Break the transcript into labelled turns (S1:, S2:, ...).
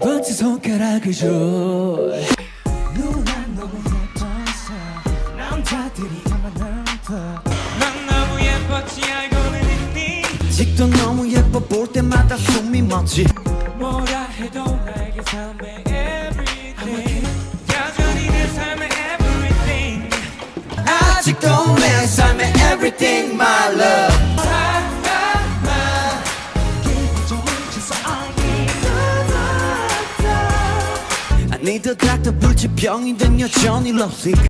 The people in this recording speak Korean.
S1: 연락을 줘. 누난 너무 예뻐서 남자들이 가만 안봐
S2: 난 너무 예뻤지 알고는 있니?
S1: 아직도 너무 예뻐 볼 때마다 숨이 멎지.
S2: 뭐라 해도 나에게 삶의
S1: Need a doctor 불치병이든 여전히 lovesick